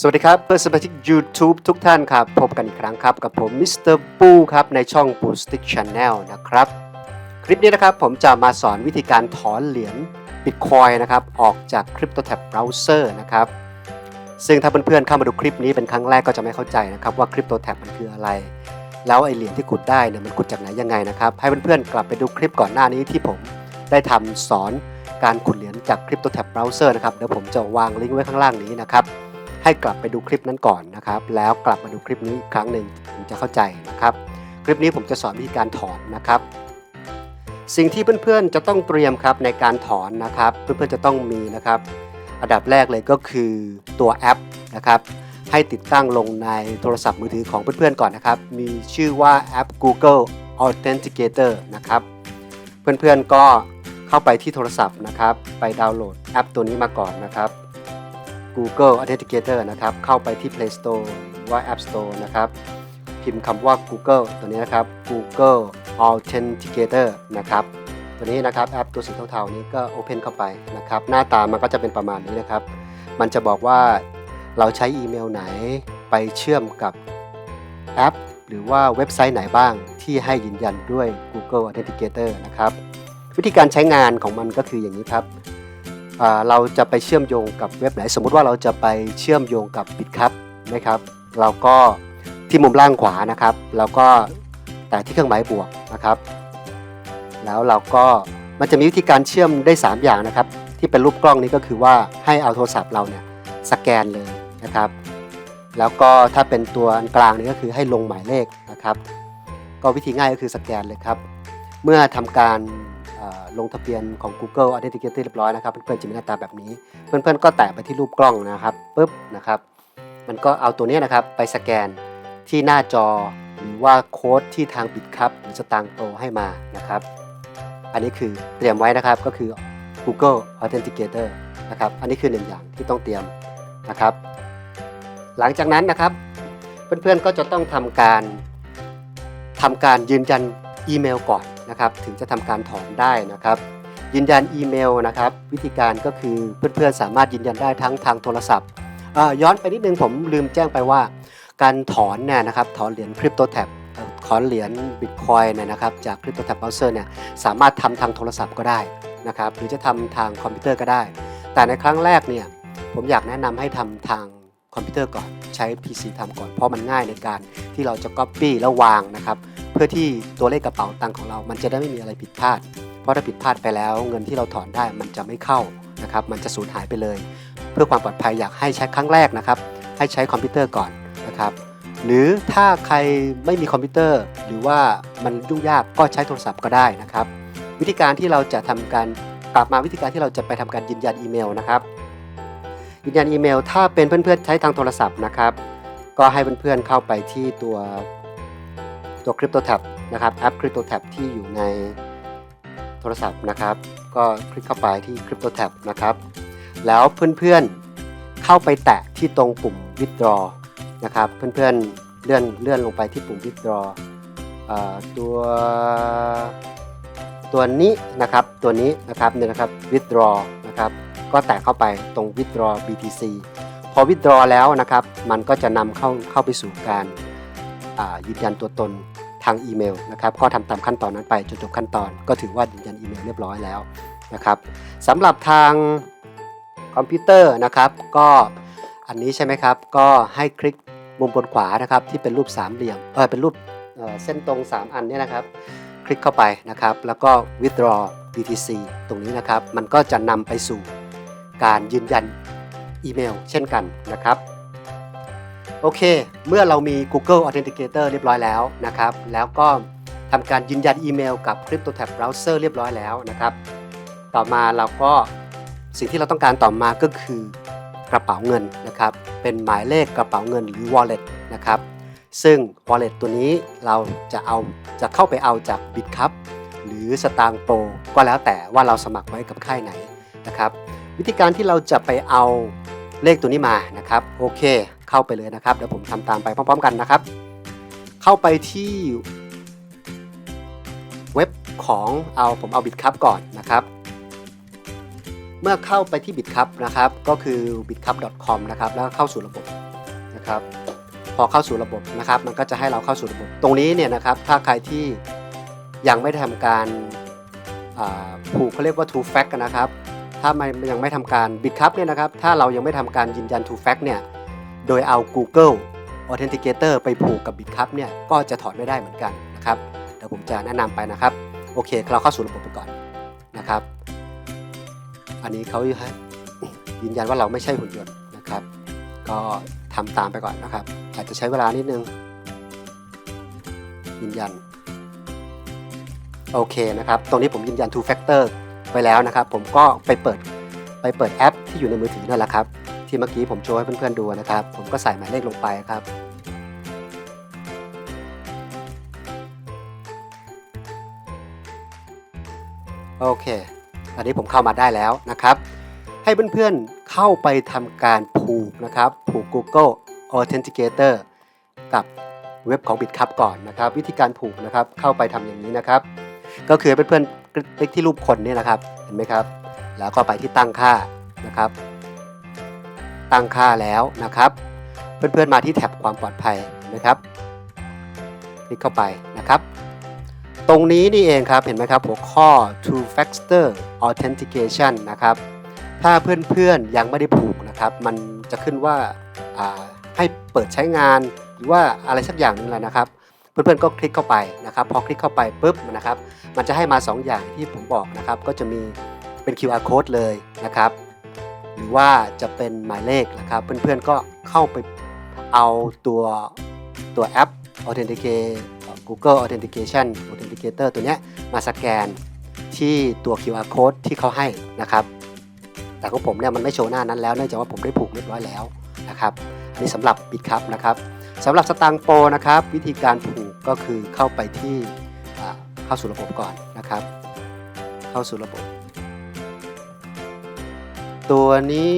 สวัสดีครับเพื่อนสมาชิก YouTube ทุกท่านครับ พบกันอีกครั้งครับ กับผมมิสเตอร์ปูครับ ในช่อง b o o Stick Channel นะครับ คลิปนี้นะครับผมจะมาสอนวิธีการถอนเหรียญ Bitcoin นะครับ ออกจาก CryptoTab Browser นะครับ ซึ่งถ้าเพื่อนๆเข้ามาดูคลิปนี้เป็นครั้งแรกก็จะไม่เข้าใจนะครับ ว่า CryptoTab มันคืออะไร แล้วไอเหรียญที่ขุดได้เนี่ยมันขุดจากไหนยังไงนะครับ ให้เพื่อนๆกลับไปดูคลิปก่อนหน้านี้ที่ผมได้ทำสอนการขุดเหรียญจาก CryptoTab Browser นะครับเดี๋ยวผมจะวางลิงก์ไว้ข้างล่างนี้นะครับ ให้กลับไปดูคลิปนั้นก่อนนะครับ แล้วกลับมาดูคลิปนี้อีกครั้งหนึ่งถึงจะเข้าใจนะครับ คลิปนี้ผมจะสอนวิธีการถอนนะครับ สิ่งที่เพื่อนๆจะต้องเตรียมครับในการถอนนะครับ เพื่อนๆจะต้องมีนะครับ อันดับแรกเลยก็คือตัวแอปนะครับให้ติดตั้งลงในโทรศัพท์มือถือของเพื่อนๆก่อนนะครับ มีชื่อว่าแอป Google Authenticator นะครับ เพื่อนๆก็เข้าไปที่โทรศัพท์นะครับ ไปดาวน์โหลดแอปตัวนี้มาก่อนนะครับ Google Authenticator นะครับ เข้าไปที่ Play Store หรือว่า App Store นะครับ พิมพ์คำว่า Google ตัวนี้นะครับ Google Authenticator นะครับ ตัวนี้นะครับแอปตัวสีเทาๆนี้ก็ Open เข้าไปนะครับ หน้าตามันก็จะเป็นประมาณนี้นะครับ มันจะบอกว่าเราใช้อีเมลไหนไปเชื่อมกับแอป หรือว่าเว็บไซต์ไหนบ้างที่ให้ยืนยันด้วย Google Authenticator นะครับ วิธีการใช้งานของมันก็คืออย่างนี้ครับ เราจะไปเชื่อมโยงกับเว็บไหน สมมุติว่าเราจะไปเชื่อมโยงกับ Bitcup นะครับ เราก็ที่มุมล่างขวานะครับ เราก็แต่ที่เครื่องหมายบวกนะครับ แล้วเราก็มันจะมีวิธีการเชื่อมได้ 3 อย่างนะครับ ที่เป็นรูปกล้องนี้ก็คือว่าให้เอาโทรศัพท์เราเนี่ยสแกนเลยนะครับ แล้วก็ถ้าเป็นตัวอันกลางนี่ก็คือให้ลงหมายเลขนะครับ ก็วิธีง่ายก็คือสแกนเลยครับ เมื่อทำการ ลงทะเบียนของ Google Authenticator เรียบร้อยนะครับ เพื่อนๆจะมีหน้าตาแบบนี้ เพื่อนๆก็แตะไปที่รูปกล้องนะครับปุ๊บนะครับ มันก็เอาตัวนี้นะครับไปสแกนที่หน้าจอ หรือว่าโค้ดที่ทางบิตครับหรือสตางโตให้มานะครับ อันนี้คือเตรียมไว้นะครับก็คือ Google Authenticator นะครับ อันนี้คือหนึ่งอย่างที่ต้องเตรียมนะครับ หลังจากนั้นนะครับ เพื่อนๆก็จะต้องทำการทำการยืนยันอีเมลก่อน นะครับถึงจะทำการถอนได้นะครับ ยืนยันอีเมลนะครับ วิธีการก็คือเพื่อนๆสามารถยืนยันได้ทั้งทางโทรศัพท์ย้อนไปนิดนึงผมลืมแจ้งไปว่า การถอนเนี่ยนะครับถอนเหรียญคริปโตแท็บถอนเหรียญบิตคอยเนี่ยนะครับจากคริปโตแท็บเบราว์เซอร์เนี่ยสามารถทำทางโทรศัพท์ก็ได้นะครับหรือจะทำทางคอมพิวเตอร์ก็ได้ แต่ในครั้งแรกเนี่ยผมอยากแนะนำให้ทำทางคอมพิวเตอร์ก่อนใช้ PC ทำก่อนเพราะมันง่ายในการที่เราจะ Copy แล้ววางนะครับ พื่อที่ตัวเลขกระเป๋าตังค์ของเรา มันจะได้ไม่มีอะไรผิดพลาด เพราะถ้าผิดพลาดไปแล้ว เงินที่เราถอนได้มันจะไม่เข้านะครับ มันจะสูญหายไปเลย เพื่อความปลอดภัยอยากให้ใช้ครั้งแรกนะครับ ให้ใช้คอมพิวเตอร์ก่อนนะครับ หรือถ้าใครไม่มีคอมพิวเตอร์ หรือว่ามันยุ่งยากก็ใช้โทรศัพท์ก็ได้นะครับ วิธีการที่เราจะทำการกลับมาวิธีการที่เราจะไปทำการยืนยันอีเมลนะครับ ยืนยันอีเมล ถ้าเป็นเพื่อนๆใช้ทางโทรศัพท์นะครับ ก็ให้เพื่อนๆเข้าไปที่ตัว ตัว CryptoTab นะครับแอป CryptoTab ที่อยู่ในโทรศัพท์นะครับ ก็คลิกเข้าไปที่ CryptoTab นะครับ แล้วเพื่อนๆเข้าไปแตะที่ตรงปุ่ม Withdraw นะครับ เพื่อนๆเลื่อนเลื่อนลงไปที่ปุ่ม Withdraw อ่าตัวตัวนี้นะครับตัวนี้นะครับเนี่ยนะครับ Withdraw นะครับก็แตะเข้าไปตรง withdraw BTC พอ withdraw แล้วนะครับ มันก็จะนำเข้าเข้าไปสู่การ ยืนยันตัวตนทางอีเมลนะครับก็ทำตามขั้นตอนนั้นไปจนจบขั้นตอน ก็ถือว่ายืนยันอีเมลเรียบร้อยแล้วนะครับสำหรับทางคอมพิวเตอร์นะครับ ก็อันนี้ใช่ไหมครับ ก็ให้คลิกมุมบนขวานะครับที่เป็นรูปสามเหลี่ยมเออเป็นรูปเเส้นตรง 3 อันเนี่ยนะครับ คลิกเข้าไปนะครับ แล้วก็ withdraw BTC ตรงนี้นะครับ มันก็จะนำไปสู่การยืนยันอีเมล เช่นกันนะครับ โอเค เมื่อเรามี Google Authenticator เรียบร้อยแล้วนะครับ แล้วก็ทำการยืนยันอีเมลกับ CryptoTab Browser เรียบร้อยแล้วนะครับ ต่อมาเราก็สิ่งที่เราต้องการต่อมาก็คือกระเป๋าเงินนะครับ เป็นหมายเลขกระเป๋าเงินหรือ wallet นะครับ ซึ่ง wallet ตัวนี้เราจะเอาจะเข้าไปเอาจาก Bitcup หรือสตางโปก็แล้วแต่ว่าเราสมัครไว้กับค่ายไหนนะครับ วิธีการที่เราจะไปเอาเลขตัวนี้มานะครับ โอเค เข้าไปเลยนะครับเดี๋ยวผมทำตามไปพร้อม ๆ กันนะครับ เข้าไปที่เว็บของเอาผมเอา Bitcup ก่อนนะครับ เมื่อเข้าไปที่ Bitcup นะครับ ก็คือ bitcup.com นะครับแล้วเข้าสู่ระบบนะครับ พอเข้าสู่ระบบนะครับ มันก็จะให้เราเข้าสู่ระบบ ตรงนี้เนี่ยนะครับ ถ้าใครที่ยังไม่ได้ทำการผูกเขาเรียกว่า True Fact กันนะครับ ถ้ามันยังไม่ทำการบิดครับเนี่ยนะครับ ถ้าเรายังไม่ทำการยืนยัน True Fact เนี่ย โดยเอา Google Authenticator ไปผูกกับ Bitcup เนี่ยก็จะถอดไม่ได้เหมือนกันนะครับเดี๋ยวผมจะแนะนำไปนะครับ โอเค เราเข้าสู่ระบบไปก่อนนะครับ อันนี้เขายืนยันว่าเราไม่ใช่หุ่นยนต์นะครับ ก็ทำตามไปก่อนนะครับ อาจจะใช้เวลานิดนึง ยืนยัน โอเคนะครับ ตรงนี้ผมยืนยัน two factor ไปแล้วนะครับ ผมก็ไปเปิดไปเปิดแอปที่อยู่ในมือถือนั่นแหละครับ ที่เมื่อกี้ผมโชว์ให้เพื่อนๆดูนะครับ ผมก็ใส่หมายเลขลงไปครับ โอเคตอนนี้ผมเข้ามาได้แล้วนะครับ ให้เพื่อนๆเข้าไปทำการผูกนะครับ ผูก Google Authenticator กับเว็บของ BitCup ก่อนนะครับ วิธีการผูกนะครับเข้าไปทำอย่างนี้นะครับ ก็คือเพื่อนๆคลิกที่รูปคนนี่นะครับ เห็นไหมครับ แล้วก็ไปที่ตั้งค่านะครับ ตั้งค่าแล้วนะครับ เพื่อนๆมาที่แท็บความปลอดภัยนไหมครับคลิกเข้าไปนะครับ ตรงนี้นี่เองครับเห็นไหมครับหัวข้อ two factor authentication นะครับ ถ้าเพื่อนๆยังไม่ได้ผูกนะครับ มันจะขึ้นว่าาให้เปิดใช้งานหรือว่าอะไรสักอย่างนึงแหละนะครับเพื่อนๆก็คลิกเข้าไปนะครับพอคลิกเข้าไปปุ๊บนะครับ มันจะให้มา 2 อย่างที่ผมบอกนะครับ ก็จะมีเป็น QR code เลยนะครับ รือว่าจะเป็นหมายเลขนะครับ เพื่อนๆก็เข้าไปเอาตัวตัวแอป Authenticate Google Authentication Authenticator ตัวเนี้ยมาสแกนที่ตัว QR code ที่เขาให้นะครับ แต่ของผมเนี่ยมันไม่โชว์หน้านั้นแล้วเนื่องจากว่าผมได้ผูกเรียบร้อยแล้วนะครับอันนี้สำหรับบิดครับนะครับสำหรับสตางโปนะครับ วิธีการผูกก็คือเข้าไปที่เข้าสู่ระบบก่อนนะครับ เข้าสู่ระบบ ตัวนี้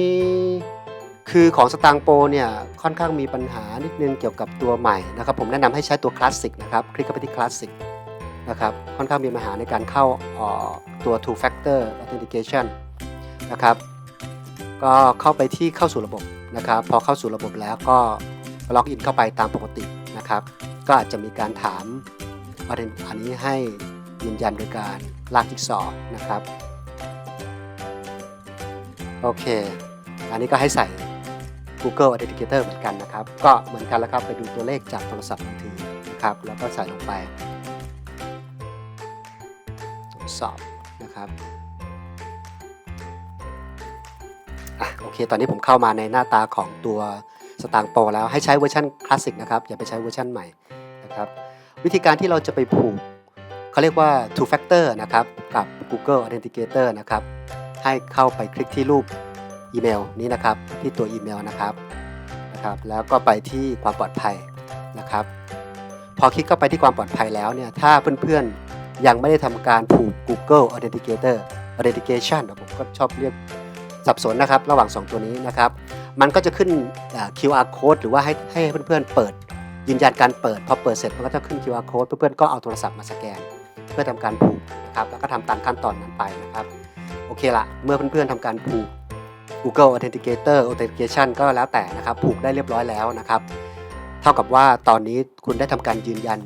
คือของสตางโปเนี่ยค่อนข้างมีปัญหานิดนึงเกี่ยวกับตัวใหม่นะครับผมแนะนำให้ใช้ตัวคลาสสิกนะครับคลิกเข้าไปที่คลาสสิกนะครับค่อนข้างมีปัญหาในการเข้าออตัว two factor authentication นะครับก็เข้าไปที่เข้าสู่ระบบนะครับพอเข้าสู่ระบบแล้วก็ล็อกอินเข้าไปตามปกตินะครับก็อาจจะมีการถามประเด็นอันนี้ให้ยืนยันโดยการลากจิ๊กซอนะครับ โอเค อันนี้ก็ให้ใส่ Google Authenticator เหมือนกันนะครับ ก็เหมือนกันแล้วครับ ไปดูตัวเลขจากโทรศัพท์มือถือนะครับ แล้วก็ใส่ลงไปตรวจสอบนะครับอะโอเค ตอนนี้ผมเข้ามาในหน้าตาของตัวสตางค์โปรแล้วให้ใช้เวอร์ชันคลาสสิกนะครับ อย่าไปใช้เวอร์ชันใหม่นะครับ วิธีการที่เราจะไปผูกเขาเรียกว่า two factor นะครับ กับ Google Authenticator นะครับ ให้เข้าไปคลิกที่รูปอีเมลนี้นะครับ ที่ตัวอีเมลนะครับนะครับ แล้วก็ไปที่ความปลอดภัยนะครับ พอคลิกเข้าไปที่ความปลอดภัยแล้วเนี่ยถ้าเพื่อนๆยังไม่ได้ทำการผูก Google Authenticator Authentication ผมก็ชอบเรียกสับสนนะครับระหว่าง 2 ตัวนี้นะครับ มันก็จะขึ้น QR code หรือว่าให้ให้เพื่อนๆเปิด ยืนยันการเปิด พอเปิดเสร็จมันก็จะขึ้น QR code เพื่อนๆก็เอาโทรศัพท์มาสแกน เพื่อทำการผูกนะครับแล้วก็ทำตามขั้นตอนนั้นไปนะครับ โอเคละเมื่อเพื่อนๆทำการผูก Google Authenticator Authentication ก็แล้วแต่นะครับ ผูกได้เรียบร้อยแล้วนะครับ เท่ากับว่าตอนนี้คุณได้ทำการยืนยัน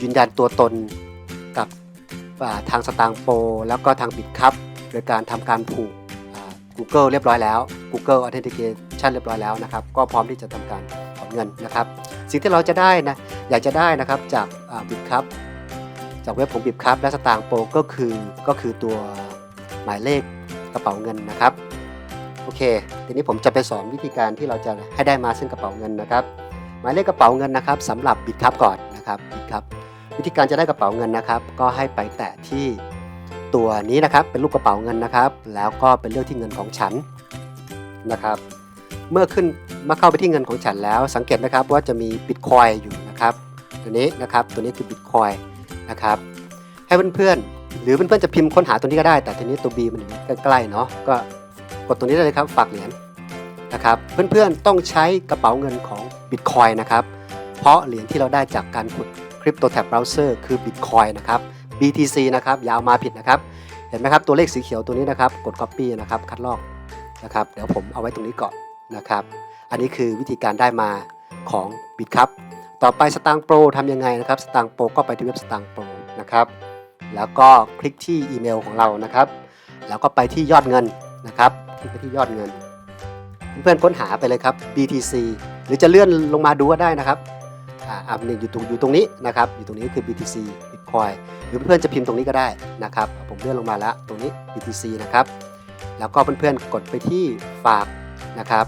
ยืนยันตัวตนกับทางสตางโปแล้วก็ทางบิตครับโดยการทำการผูก Google เรียบร้อยแล้ว Google Authentication เรียบร้อยแล้วนะครับ ก็พร้อมที่จะทำการถอนเงินนะครับ สิ่งที่เราจะได้นะ อยากจะได้นะครับจากบิตครับจากเว็บของบิตครับและสตางโปก็คือก็คือตัว หมายเลขกระเป๋าเงินนะครับโอเค ทีนี้ผมจะไปสอนวิธีการที่เราจะให้ได้มาซึ่งกระเป๋าเงินนะครับ หมายเลขกระเป๋าเงินนะครับสำหรับบิตครับก่อนนะครับบิตครับวิธีการจะได้กระเป๋าเงินนะครับ ก็ให้ไปแตะที่ตัวนี้นะครับเป็นรูปกระเป๋าเงินนะครับ แล้วก็เป็นเลือกที่เงินของฉันนะครับ เมื่อขึ้นมื่อเข้าไปที่เงินของฉันแล้ว สังเกตนะครับว่าจะมีบิตคอยอยู่นะครับ ตัวนี้นะครับตัวนี้คือบิตคอยนะครับให้เพื่อนๆ หรือเพื่อนๆจะพิมพ์ค้นหาตัวนี้ก็ได้ แต่ทีนี้ตัว B มันอยู่ใกล้ๆเนาะก็กดตรงนี้ได้เลยครับฝากเหรียญนะครับเพื่อนๆต้องใช้กระเป๋าเงินของบิตคอยนะครับเพราะเหรียญที่เราได้จากการขุดคริปโตแท็บเบราว์เซอร์คือ Bitcoin นะครับ BTC นะครับอยาวมาผิดนะครับ เห็นไหมครับตัวเลขสีเขียวตัวนี้นะครับ กด Copy นะครับคัดลอกนะครับเดี๋ยวผมเอาไว้ตรงนี้ก่อนนะครับ อันนี้คือวิธีการได้มาของบิตครับต่อไปสตางโปรทำยังไงนะครับสตางโปรก็ไปที่เว็บสตางโปรนะครับ แล้วก็คลิกที่อีเมลของเรานะครับ แล้วก็ไปที่ยอดเงินนะครับคลิกไปที่ยอดเงิน เพื่อนๆค้นหาไปเลยครับ BTC หรือจะเลื่อนลงมาดูก็ได้นะครับอ่าอันหนึ่งอยู่ตรงอยู่ตรงนี้นะครับ อยู่ตรงนี้คือ BTC Bitcoin หรือเพื่อนๆจะพิมพ์ตรงนี้ก็ได้นะครับ ผมเลื่อนลงมาแล้วตรงนี้ BTC นะครับ แล้วก็เพื่อนๆกดไปที่ฝากนะครับ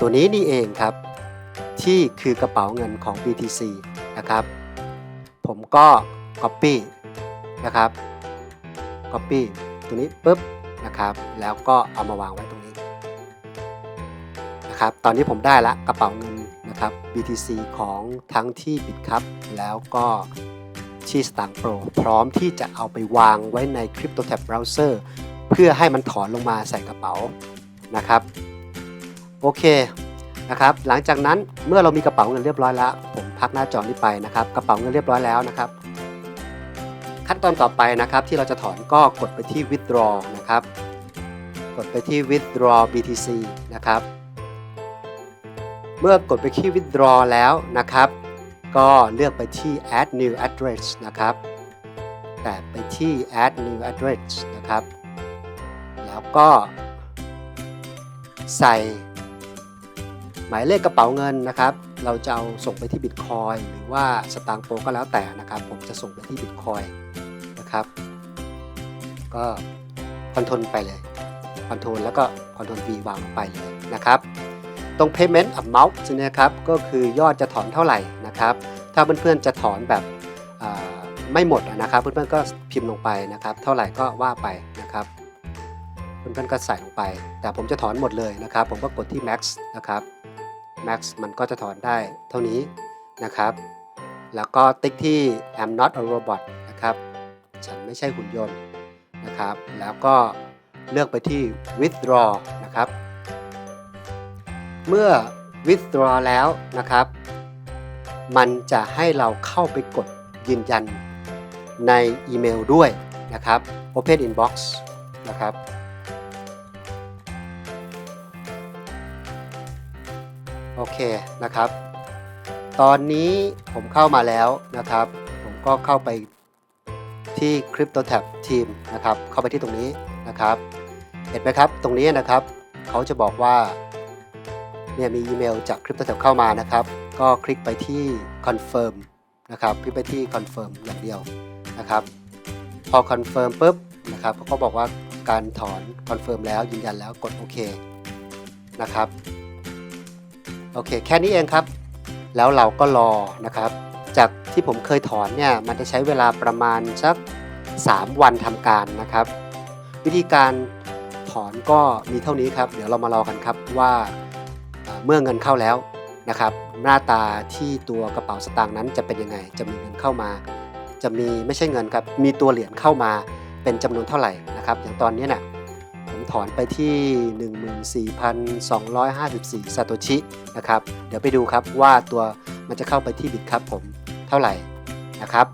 ตัวนี้นี่เองครับ ที่คือกระเป๋าเงินของ BTC นะครับ ผมก็ Copy นะครับ Copy ตัวนี้ปุ๊บนะครับ แล้วก็เอามาวางไว้ตรงนี้นะครับ ตอนนี้ผมได้ละกระเป๋าเงินนะครับ BTC ของทั้งที่ BitCup แล้วก็ที่ s t a n g Pro พร้อมที่จะเอาไปวางไว้ใน CryptoTab Browser เพื่อให้มันถอนลงมาใส่กระเป๋านะครับ โอเคนะครับ หลังจากนั้นเมื่อเรามีกระเป๋าเงินเรียบร้อยแล้ว ผมพักหน้าจอนี้ไปนะครับ กระเป๋าเงินเรียบร้อยแล้วนะครับ ขั้นตอนต่อไปนะครับที่เราจะถอนก็กดไปที่ withdraw นะครับ กดไปที่ withdraw BTC นะครับ เมื่อกดไปที่ withdraw แล้วนะครับ ก็เลือกไปที่ add new address นะครับ แตะไปที่ add new address นะครับ แล้วก็ใส่ หมายเลขกระเป๋าเงินนะครับ เราจะเอาส่งไปที่ Bitcoin หรือว่าสตางค์โปก็แล้วแต่นะครับ ผมจะส่งไปที่ Bitcoin นะครับ ก็คอนโทรลไปเลยคอนโทรลแล้วก็คอนโทรล V วางลงไปเลยนะครับ ตรง payment amount นะครับก็คือยอดจะถอนเท่าไหร่นะครับ ถ้าเพื่อนๆจะถอนแบบไม่หมดนะครับ เพื่อนๆก็พิมพ์ลงไปนะครับ เท่าไหร่ก็ว่าไปนะครับ เพื่อนๆก็ใส่ลงไป แต่ผมจะถอนหมดเลยนะครับ ผมก็กดที่ max นะครับ max มันก็จะถอนได้เท่านี้นะครับ แล้วก็ติ๊กที่ I'm not a robot นะครับ ฉันไม่ใช่หุ่นยนต์นะครับ แล้วก็เลือกไปที่ withdraw นะครับ เมื่อ withdraw แล้วนะครับ มันจะให้เราเข้าไปกดยืนยันในอีเมลด้วยนะครับ Open Inbox นะครับ เคนะครับ ตอนนี้ผมเข้ามาแล้วนะครับ ผมก็เข้าไปที่ CryptoTab Team นะครับ เข้าไปที่ตรงนี้นะครับ เห็นไหมครับ ตรงนี้นะครับ เขาจะบอกว่าเนี่ยมีอีเมลจาก CryptoTab เข้ามานะครับ ก็คลิกไปที่ Confirm นะครับ คลิกไปที่ Confirm อย่างเดียวนะครับ พอ Confirm ปุ๊บนะครับเขาก็บอกว่าการถอน Confirm แล้วยืนยันแล้วกดโอเคนะครับ โอเค แค่นี้เองครับ แล้วเราก็รอนะครับ จากที่ผมเคยถอนเนี่ยมันจะใช้เวลาประมาณสัก 3 วันทำการนะครับ วิธีการถอนก็มีเท่านี้ครับ เดี๋ยวเรามารอกันครับว่าเอ่อเมื่อเงินเข้าแล้วนะครับ หน้าตาที่ตัวกระเป๋าสตางค์นั้นจะเป็นยังไง จะมีเงินเข้ามา จะมีไม่ใช่เงินครับ มีตัวเหรียญเข้ามาเป็นจำนวนเท่าไหร่นะครับ อย่างตอนนี้เนี่ย ถอนไปที่ 14,254ซาโตชินะครับ เดี๋ยวไปดูครับว่าตัวมันจะเข้าไปที่บิตครับผมเท่าไหร่นะครับ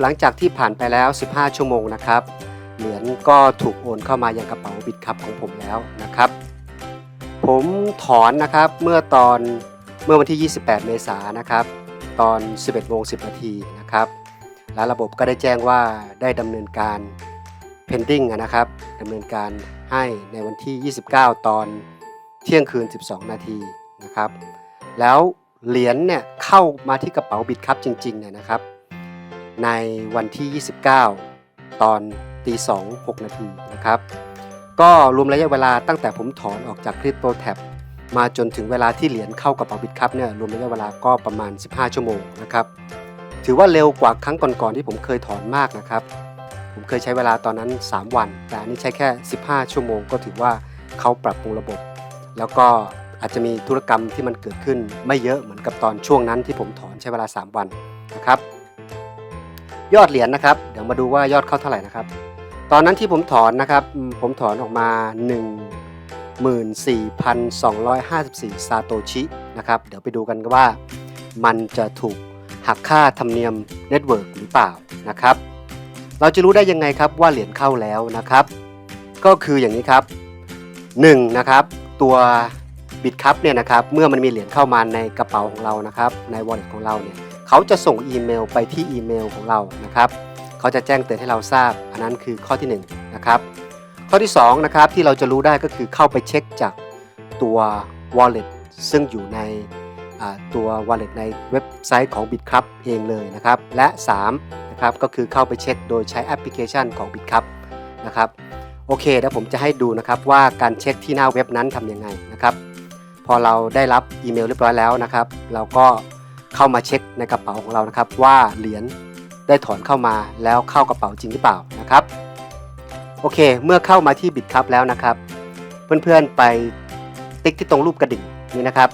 หลังจากที่ผ่านไปแล้ว 15 ชั่วโมงนะครับ เหรียญก็ถูกโอนเข้ามายังกระเป๋าบิตครับของผมแล้วนะครับ ผมถอนนะครับเมื่อตอนเมื่อวันที่ 28 เมษายนนะครับ ตอน 11โมง10 นาทีนะครับ แล้วระบบก็ได้แจ้งว่าได้ดำเนินการ pending นะครับดำเนินการให้ในวันที่ 29 ตอนเที่ยงคืน 12 นาทีนะครับ แล้วเหรียญเนี่ยเข้ามาที่กระเป๋าบิตครับจริงๆเนี่ยนะครับ ในวันที่ 29 ตอนตี2 6 นาทีนะครับ ก็รวมระยะเวลาตั้งแต่ผมถอนออกจากคริปโตแท็บมาจนถึงเวลาที่เหรียญเข้ากระเป๋าบิตครับเนี่ยรวมระยะเวลาก็ประมาณ 15 ชั่วโมงนะครับ ถือว่าเร็วกว่าครั้งก่อนๆที่ผมเคยถอนมากนะครับ ผมเคยใช้เวลาตอนนั้น 3 วัน แต่อันนี้ใช้แค่ 15 ชั่วโมง ก็ถือว่าเขาปรับปรุงระบบ แล้วก็อาจจะมีธุรกรรมที่มันเกิดขึ้นไม่เยอะเหมือนกับตอนช่วงนั้นที่ผมถอนใช้เวลา 3 วันนะครับ ยอดเหรียญนะครับ เดี๋ยวมาดูว่ายอดเข้าเท่าไหร่นะครับ ตอนนั้นที่ผมถอนนะครับ ผมถอนออกมา 14,254 ซาโตชินะครับ เดี๋ยวไปดูกันว่ามันจะถูก หักค่าธรรมเนียมเน็ตเวิร์กหรือเปล่านะครับ เราจะรู้ได้ยังไงครับว่าเหรียญเข้าแล้วนะครับ ก็คืออย่างนี้ครับหนึ่งนะครับตัวบิตคัพเนี่ยนะครับเมื่อมันมีเหรียญเข้ามาในกระเป๋าของเรานะครับใน wallet ของเราเนี่ยเขาจะส่งอีเมลไปที่อีเมลของเรานะครับเขาจะแจ้งเตือนให้เราทราบ อันนั้นคือข้อที่1นงนะครับข้อที่2นะครับที่เราจะรู้ได้ก็คือเข้าไปเช็คจากตัว wallet ซึ่งอยู่ใน ตัว wallet ในเว็บไซต์ของ BitCup เองเลยนะครับ และ3นะครับก็คือเข้าไปเช็คโดยใช้แอปพลิเคชันของ BitCup นะครับโอเคเดี๋ยวผมจะให้ดูนะครับว่าการเช็คที่หน้าเว็บนั้นทำยังไงนะครับ พอเราได้รับอีเมลเรียบร้อยแล้วนะครับ เราก็เข้ามาเช็คในกระเป๋าของเรานะครับ ว่าเหรียญได้ถอนเข้ามาแล้วเข้ากระเป๋าจริงหรือเปล่านะครับโอเค เมื่อเข้ามาที่บิตครับแล้วนะครับ เพื่อนๆไปติ๊กที่ตรงรูปกระดิ่งนี้นะครับ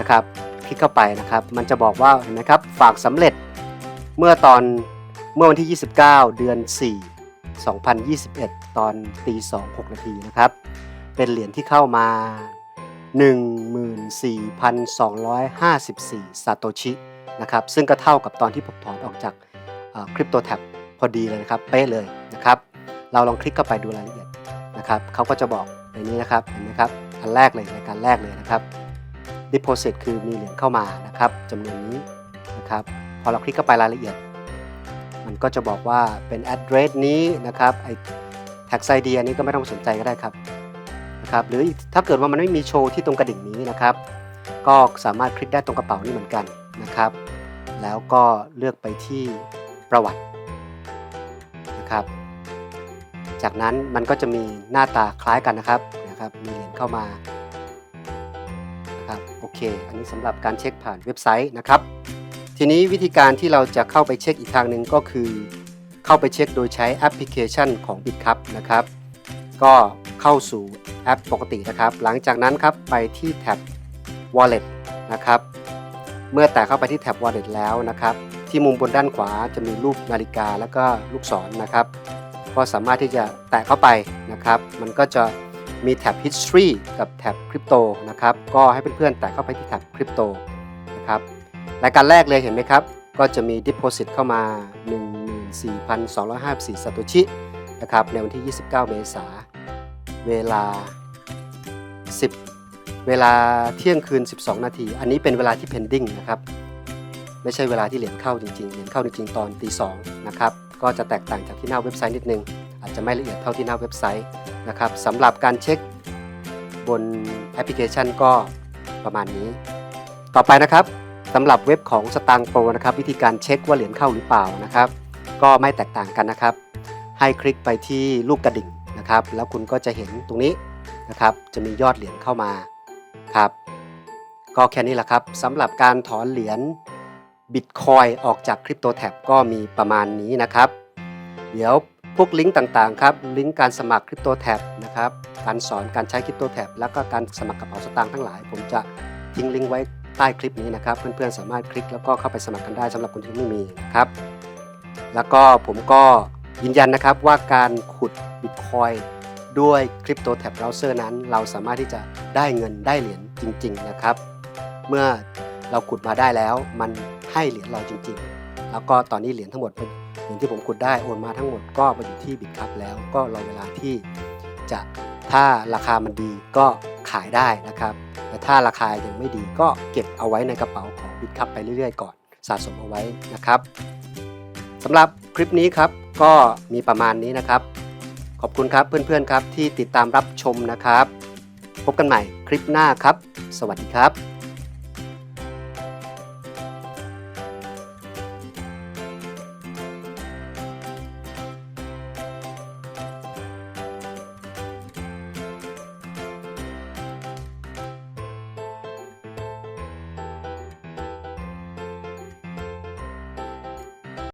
นะครับ คลิกเข้าไปนะครับ มันจะบอกว่าเห็นไหมครับฝากสำเร็จเมื่อตอนเมื่อวันที่ 29 เดือน 4 2021 ตอนตี2 6นาทีนะครับ เป็นเหรียญที่เข้ามา 14,254ซาโตชินะครับ ซึ่งก็เท่ากับตอนที่ผมถอนออกจากคริปโตแท็บพอดีเลยนะครับ เป๊ะเลยนะครับ เราลองคลิกเข้าไปดูรายละเอียดนะครับเขาก็จะบอกในนี้นะครับ เห็นไหมครับ อันแรกเลยรายการแรกเลยนะครับ deposit คือมีเหรียญเข้ามานะครับจำนวนนี้นะครับพอเราคลิกเข้าไปรายละเอียด มันก็จะบอกว่าเป็น address นี้นะครับไอ้ tax ID อันนี้ก็ไม่ต้องสนใจก็ได้ครับนะครับหรือถ้าเกิดว่ามันไม่มีโชว์ที่ตรงกระดิ่งนี้นะครับ ก็สามารถคลิกได้ตรงกระเป๋านี้เหมือนกันนะครับ แล้วก็เลือกไปที่ประวัตินะครับ จากนั้นมันก็จะมีหน้าตาคล้ายกันนะครับนะครับ มีเหรียญเข้ามา เค อันนี้สำหรับการเช็คผ่านเว็บไซต์นะครับ ทีนี้วิธีการที่เราจะเข้าไปเช็คอีกทางหนึ่งก็คือ เข้าไปเช็คโดยใช้แอปพลิเคชันของ BitCup นะครับ ก็เข้าสู่แอปปกตินะครับ หลังจากนั้นครับไปที่แท็บ Wallet นะครับ เมื่อแตะเข้าไปที่แท็บ Wallet แล้วนะครับ ที่มุมบนด้านขวาจะมีรูปนาฬิกาแล้วก็ลูกศรนนะครับ ก็สามารถที่จะแตะเข้าไปนะครับ มันก็จะ มีแท็บ History กับแท็บ Crypto นะครับ ก็ให้เพื่อนๆ แตะเข้าไปที่แท็บ Crypto นะครับ รายการแรกเลยเห็นไหมครับ ก็จะมี Deposit เข้ามา 14,254ซาโตชินะครับ ในวันที่ 29 เมษา เวลา 10 เวลาเที่ยงคืน 12 นาที อันนี้เป็นเวลาที่ pending นะครับ ไม่ใช่เวลาที่เหรียญเข้าจริงๆ เหรียญเข้าจริงๆ ตอนตี2นะครับ ก็จะแตกต่างจากที่หน้าเว็บไซต์นิดนึง อาจจะไม่ละเอียดเท่าที่หน้าเว็บไซต์ นะครับสำหรับการเช็คบนแอปพลิเคชันก็ประมาณนี้ ต่อไปนะครับสำหรับเว็บของสตางโปรนะครับ วิธีการเช็คว่าเหรียญเข้าหรือเปล่านะครับ ก็ไม่แตกต่างกันนะครับ ให้คลิกไปที่รูปกระดิ่งนะครับ แล้วคุณก็จะเห็นตรงนี้นะครับ จะมียอดเหรียญเข้ามาครับ ก็แค่นี้แหละครับสำหรับการถอนเหรียญบิตคอยออกจากคริปโตแท็บก็มีประมาณนี้นะครับ เดี๋ยว พวกลิงก์ต่างๆครับลิงก์การสมัครคริปโตแท็บนะครับการสอนการใช้คริปโตแท็บแล้วก็การสมัครกระเป๋าสตางค์ทั้งหลาย ผมจะทิ้งลิงก์ไว้ใต้คลิปนี้นะครับ เพื่อนๆสามารถคลิกแล้วก็เข้าไปสมัครกันได้สำหรับคนที่ไม่มีนะครับแล้วก็ผมก็ยืนยันนะครับว่าการขุดบิตคอยด้วยคริปโตแท็บเบราว์เซอร์นั้น เราสามารถที่จะได้เงินได้เหรียญจริง ๆนะครับ เมื่อเราขุดมาได้แล้วมันให้เหรียญเราจริง ๆ แล้วก็ตอนนี้เหรียญทั้งหมดเป็น เหรียญที่ผมขุดได้โอนมาทั้งหมดก็มาอยู่ที่บิตคัพแล้วก็รอเวลาที่จะถ้าราคามันดีก็ขายได้นะครับ แต่ถ้าราคายังไม่ดีก็เก็บเอาไว้ในกระเป๋าของบิตคัพไปเรื่อยๆ ก่อนสะสมเอาไว้นะครับสำหรับคลิปนี้ครับก็มีประมาณนี้นะครับ ขอบคุณครับเพื่อนๆครับที่ติดตามรับชมนะครับ พบกันใหม่คลิปหน้าครับ สวัสดีครับ